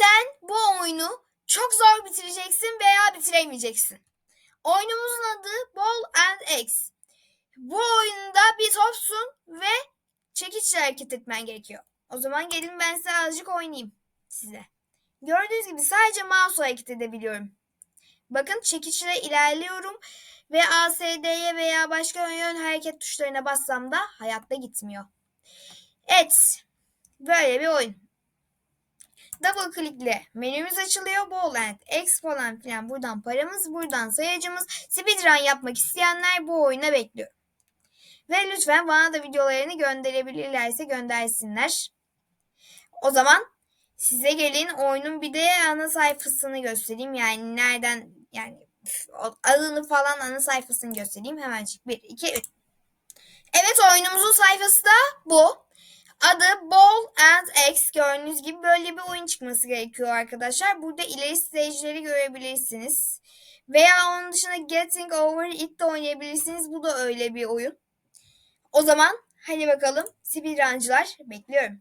Sen bu oyunu çok zor bitireceksin veya bitiremeyeceksin. Oyunumuzun adı Ball and X. Bu oyunda bir topsun ve çekiçle hareket etmen gerekiyor. O zaman gelin ben size azıcık oynayayım size. Gördüğünüz gibi sadece mouse hareket edebiliyorum. Bakın çekiçle ilerliyorum ve ASD'ye veya başka yön hareket tuşlarına bassam da hayatta gitmiyor. Evet. Böyle bir oyun. Double klikle menümüz açılıyor. Ball and X falan filan. Buradan paramız, buradan sayacımız. Speedrun yapmak isteyenler bu oyuna bekliyor. Ve lütfen bana da videolarını gönderebilirlerse göndersinler. O zaman size gelin oyunun bir de ana sayfasını göstereyim. Yani nereden yani adını falan ana sayfasını göstereyim. Hemencik 1, 2, 3. Evet oyunumuzun sayfası da bu. Adı Ball and X. Gördüğünüz gibi böyle bir oyun çıkması gerekiyor arkadaşlar. Burada ileri stage'leri görebilirsiniz. Veya onun dışında Getting Over It de oynayabilirsiniz. Bu da öyle bir oyun. O zaman hadi bakalım speedruncılar bekliyorum.